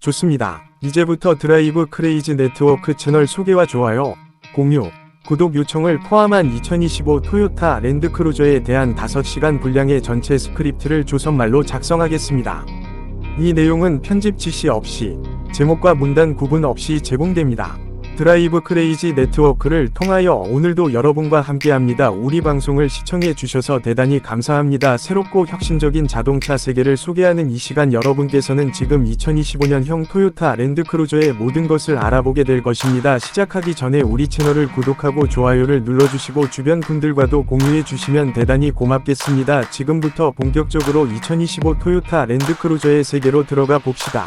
좋습니다. 이제부터 드라이브 크레이지 네트워크 채널 소개와 좋아요, 공유, 구독 요청을 포함한 2025 토요타 랜드크루저에 대한 5시간 분량의 전체 스크립트를 조선말로 작성하겠습니다. 이 내용은 편집 지시 없이 제목과 문단 구분 없이 제공됩니다. 드라이브 크레이지 네트워크를 통하여 오늘도 여러분과 함께합니다. 우리 방송을 시청해 주셔서 대단히 감사합니다. 새롭고 혁신적인 자동차 세계를 소개하는 이 시간 여러분께서는 지금 2025년형 토요타 랜드크루저의 모든 것을 알아보게 될 것입니다. 시작하기 전에 우리 채널을 구독하고 좋아요를 눌러주시고 주변 분들과도 공유해 주시면 대단히 고맙겠습니다. 지금부터 본격적으로 2025 토요타 랜드크루저의 세계로 들어가 봅시다.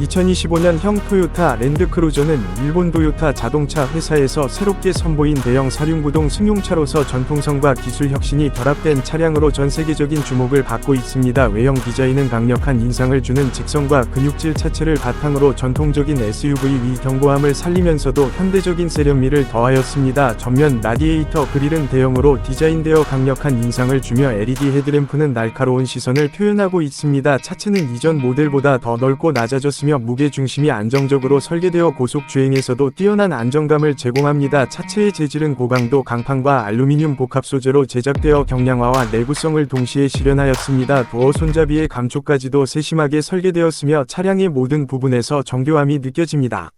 2025년 형 토요타 랜드크루저는 일본 도요타 자동차 회사에서 새롭게 선보인 대형 사륜구동 승용차로서 전통성과 기술 혁신이 결합된 차량으로 전 세계적인 주목을 받고 있습니다. 외형 디자인은 강력한 인상을 주는 직선과 근육질 차체를 바탕으로 전통적인 SUV 위 견고함을 살리면서도 현대적인 세련미를 더하였습니다. 전면 라디에이터 그릴은 대형으로 디자인되어 강력한 인상을 주며 LED 헤드램프는 날카로운 시선을 표현하고 있습니다. 차체는 이전 모델보다 더 넓고 낮아졌 으며 무게 중심이 안정적으로 설계되어 고속 주행에서도 뛰어난 안정감을 제공합니다. 차체의 재질은 고강도 강판과 알루미늄 복합 소재로 제작되어 경량화와 내구성을 동시에 실현하였습니다. 도어 손잡이의 감촉까지도 세심하게 설계되었으며 차량의 모든 부분에서 정교함이 느껴집니다.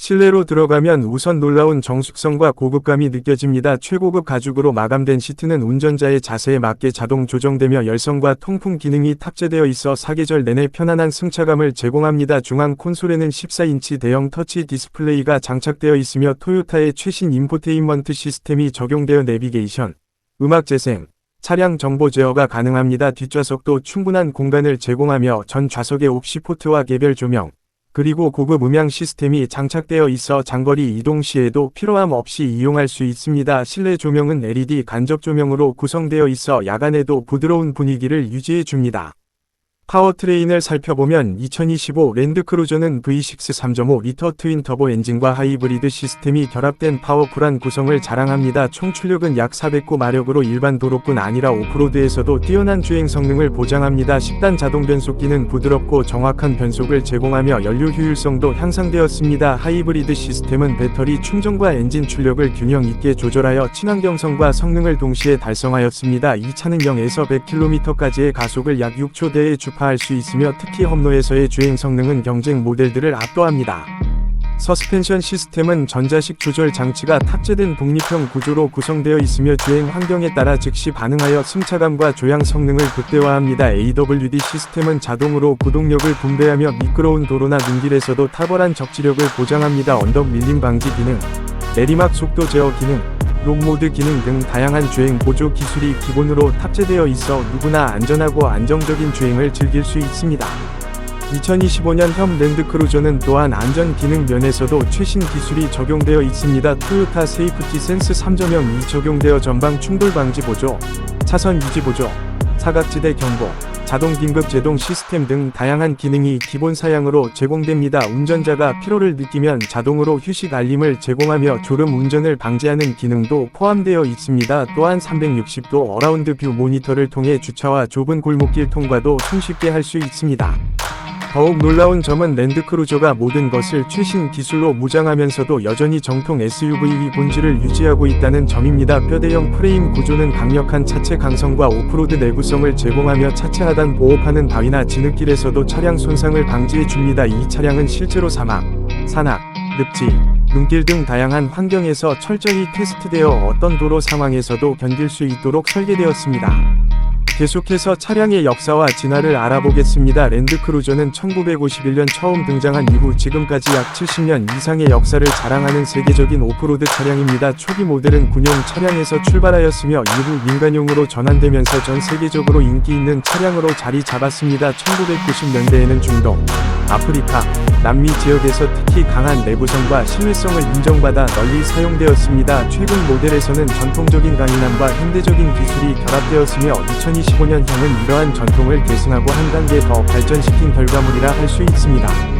실내로 들어가면 우선 놀라운 정숙성과 고급감이 느껴집니다. 최고급 가죽으로 마감된 시트는 운전자의 자세에 맞게 자동 조정되며 열선과 통풍 기능이 탑재되어 있어 사계절 내내 편안한 승차감을 제공합니다. 중앙 콘솔에는 14인치 대형 터치 디스플레이가 장착되어 있으며 토요타의 최신 인포테인먼트 시스템이 적용되어 내비게이션, 음악 재생, 차량 정보 제어가 가능합니다. 뒷좌석도 충분한 공간을 제공하며 전 좌석에 옵시 포트와 개별 조명, 그리고 고급 음향 시스템이 장착되어 있어 장거리 이동 시에도 피로함 없이 이용할 수 있습니다. 실내 조명은 LED 간접 조명으로 구성되어 있어 야간에도 부드러운 분위기를 유지해 줍니다. 파워트레인을 살펴보면 2025 랜드크루저는 V6 3.5 리터 트윈 터보 엔진과 하이브리드 시스템이 결합된 파워풀한 구성을 자랑합니다. 총 출력은 약 409마력으로 일반 도로뿐 아니라 오프로드에서도 뛰어난 주행 성능을 보장합니다. 10단 자동 변속기는 부드럽고 정확한 변속을 제공하며 연료 효율성도 향상되었습니다. 하이브리드 시스템은 배터리 충전과 엔진 출력을 균형 있게 조절하여 친환경성과 성능을 동시에 달성하였습니다. 이 차는 0에서 100km까지의 가속을 약 6초대에 주파 할 수 있으며 특히 험로에서의 주행 성능은 경쟁 모델들을 압도합니다. 서스펜션 시스템은 전자식 조절 장치가 탑재된 독립형 구조로 구성되어 있으며 주행 환경에 따라 즉시 반응하여 승차감과 조향 성능을 극대화합니다. AWD 시스템은 자동으로 구동력을 분배하며 미끄러운 도로나 눈길에서도 탁월한 적지력을 보장합니다. 언덕 밀림 방지 기능, 내리막 속도 제어 기능, 롱모드 기능 등 다양한 주행 보조 기술이 기본으로 탑재되어 있어 누구나 안전하고 안정적인 주행을 즐길 수 있습니다. 2025년 현 랜드크루저는 또한 안전 기능 면에서도 최신 기술이 적용되어 있습니다. 토요타 세이프티 센스 3.0이 적용되어 전방 충돌 방지 보조, 차선 유지 보조, 사각지대 경고, 자동 긴급 제동 시스템 등 다양한 기능이 기본 사양으로 제공됩니다. 운전자가 피로를 느끼면 자동으로 휴식 알림을 제공하며 졸음 운전을 방지하는 기능도 포함되어 있습니다. 또한 360도 어라운드 뷰 모니터를 통해 주차와 좁은 골목길 통과도 손쉽게 할 수 있습니다. 더욱 놀라운 점은 랜드크루저가 모든 것을 최신 기술로 무장하면서도 여전히 정통 SUV 본질을 유지하고 있다는 점입니다. 뼈대형 프레임 구조는 강력한 차체 강성과 오프로드 내구성을 제공하며 차체 하단 보호판은 바위나 진흙길에서도 차량 손상을 방지해 줍니다. 이 차량은 실제로 사막, 산악, 늪지, 눈길 등 다양한 환경에서 철저히 테스트되어 어떤 도로 상황에서도 견딜 수 있도록 설계되었습니다. 계속해서 차량의 역사와 진화를 알아보겠습니다. 랜드크루저는 1951년 처음 등장한 이후 지금까지 약 70년 이상의 역사를 자랑하는 세계적인 오프로드 차량입니다. 초기 모델은 군용 차량에서 출발하였으며 일부 민간용으로 전환되면서 전 세계적으로 인기 있는 차량으로 자리 잡았습니다. 1990년대에는 중동, 아프리카, 남미 지역에서 특히 강한 내구성과 신뢰성을 인정받아 널리 사용되었습니다. 최근 모델에서는 전통적인 강인함과 현대적인 기술이 결합되었으며 2025년형은 이러한 전통을 계승하고 한 단계 더 발전시킨 결과물이라 할 수 있습니다.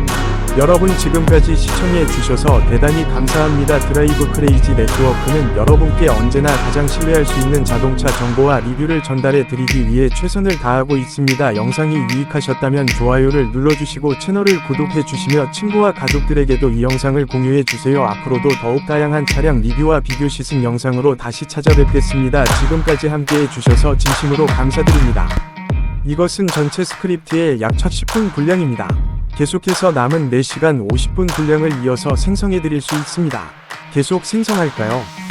여러분 지금까지 시청해 주셔서 대단히 감사합니다. 드라이브 크레이지 네트워크는 여러분께 언제나 가장 신뢰할 수 있는 자동차 정보와 리뷰를 전달해 드리기 위해 최선을 다하고 있습니다. 영상이 유익하셨다면 좋아요를 눌러주시고 채널을 구독해 주시며 친구와 가족들에게도 이 영상을 공유해 주세요. 앞으로도 더욱 다양한 차량 리뷰와 비교 시승 영상으로 다시 찾아뵙겠습니다. 지금까지 함께해 주셔서 진심으로 감사드립니다. 이것은 전체 스크립트의 약첫 10분 분량입니다. 계속해서 남은 4시간 50분 분량을 이어서 생성해 드릴 수 있습니다. 계속 생성할까요?